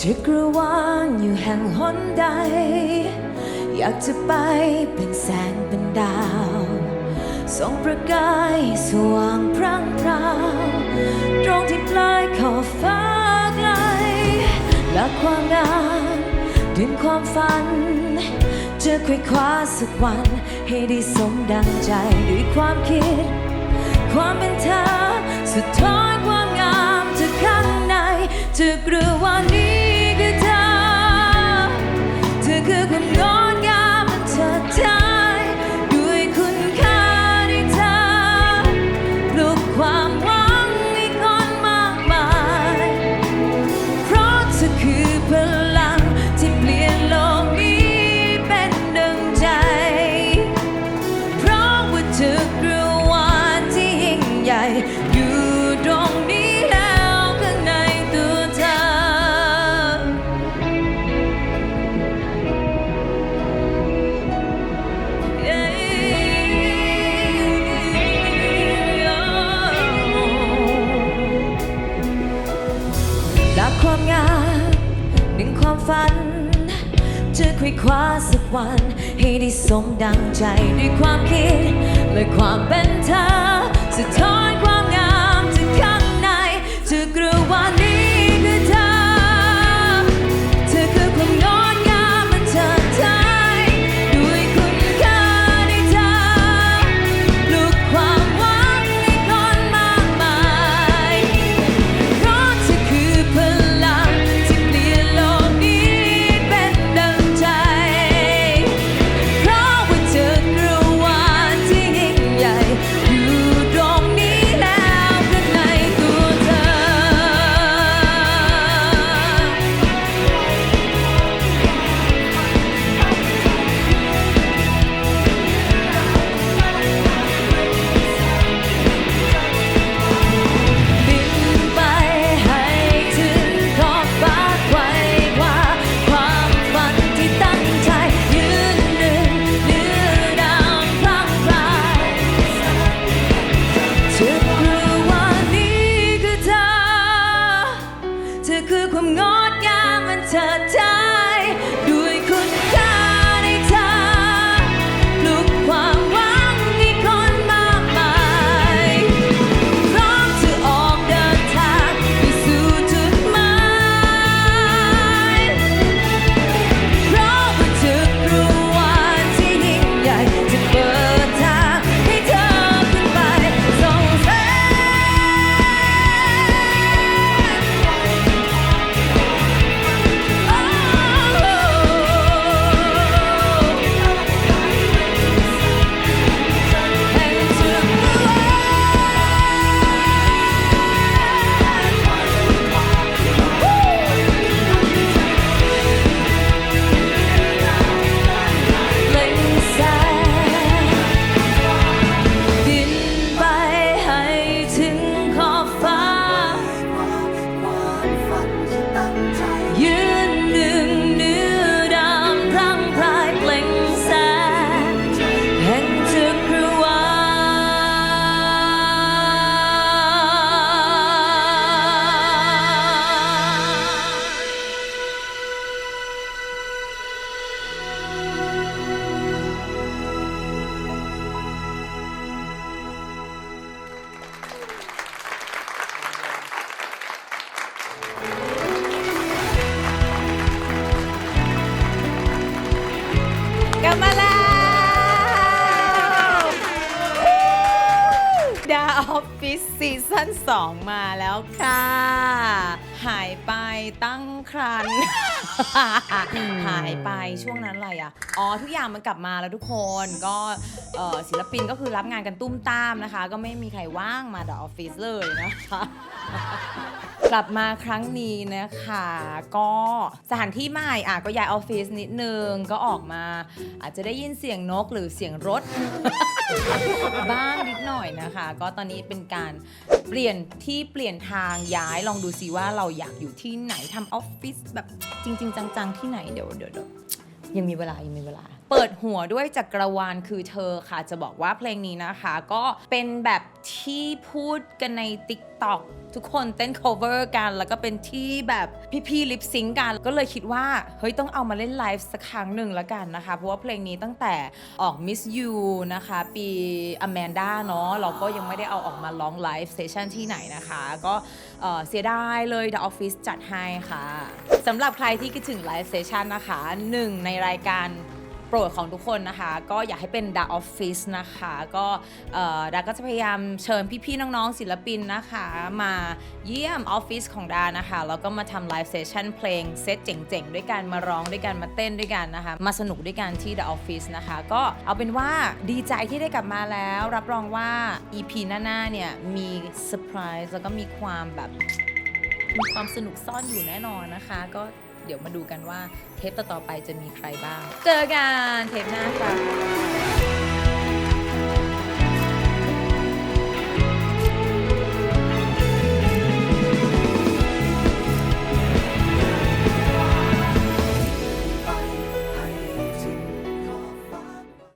จักรวาลอยู่แห่งหนใด อยากจะไปเป็นแสงเป็นดาวส่องประกายสว่างพรั่งพราวตรงที่ปลายขอบฟ้าไกลและความงามดึงความฝัน จะควยคว้าสักวันให้ได้สมดังใจด้วยความคิด ความเป็นเธอสุดท้ายความงามจากข้างในจะกลัวว่านี้ ความงามหนึ่งความฝัน จะคุยคว้าสักวัน ให้ได้สมดังใจด้วยความคิด และความเป็นเธอสะท้อนความ มั はい。 ออฟฟิศซีซั่น2มาแล้วค่ะ หายไปตั้งครัน หายไปช่วงนั้นอะไรอะ อ๋อ ทุกอย่างมันกลับมาแล้วทุกคนก็เอ่อศิลปินก็คือรับงานกันตุ้มตามนะคะ ก็ไม่มีใครว่างมาดาออฟฟิศเลยนะคะ กลับมาครั้งนี้นะคะ ก็สถานที่ใหม่อะก็ย้ายออฟฟิศนิดนึงก็ออกมา อาจจะได้ยินเสียงนกหรือเสียงรถ บ้างนิดหน่อยนะคะ ก็ตอนนี้เป็นการเปลี่ยนที่เปลี่ยนทางย้ายลองดูซิว่าเราอยากอยู่ที่ไหนทำออฟฟิศแบบจริง ๆ จัง ๆ ที่ไหนเดี๋ยวเดี๋ยวเดี๋ยวยังมีเวลายังมีเวลาเปิดหัวด้วยจักรวาลคือเธอค่ะ จะบอกว่าเพลงนี้นะคะ ก็เป็นแบบที่พูดกันใน TikTok ทุกคนเต้น cover กัน แล้วก็เป็นที่แบบพี่ๆลิปซิงกัน ก็เลยคิดว่า เฮ้ย ต้องเอามาเล่นไลฟ์สักครั้งหนึ่งละกันนะคะ เพราะว่าเพลงนี้ตั้งแต่ออก Miss You นะคะ ปี Amanda เนาะเราก็ยังไม่ได้เอาออกมาร้องไลฟ์เซสชันที่ไหนนะคะ ก็เเสียดายเลย The Office จัดให้ค่ะสำหรับใครที่คิดถึงไลฟ์เซสชันนะคะหนึ่งในรายการ โปรดของทุกคนนะคะ ก็อยากให้เป็น The Office นะคะ ก็ดาก็จะพยายามเชิญพี่ๆน้องๆ ศิลปินนะคะ มาเยี่ยมออฟฟิศของดานะคะ แล้วก็มาทำไลฟ์เซสชั่นเพลงเซตเจ๋งๆ ด้วยกันมาร้องด้วยกันมาเต้นด้วยกันนะคะ มาสนุกด้วยกันที่ The Office นะคะ ก็เอาเป็นว่าดีใจที่ได้กลับมาแล้ว รับรองว่า EP หน้าๆเนี่ยมีเซอร์ไพรส์แล้วก็มีความแบบมีความสนุกซ่อนอยู่แน่นอนนะคะ ก็ เดี๋ยวมาดูกันว่าเทปต่อๆไปจะมีใครบ้าง เจอกันเทปหน้าค่ะ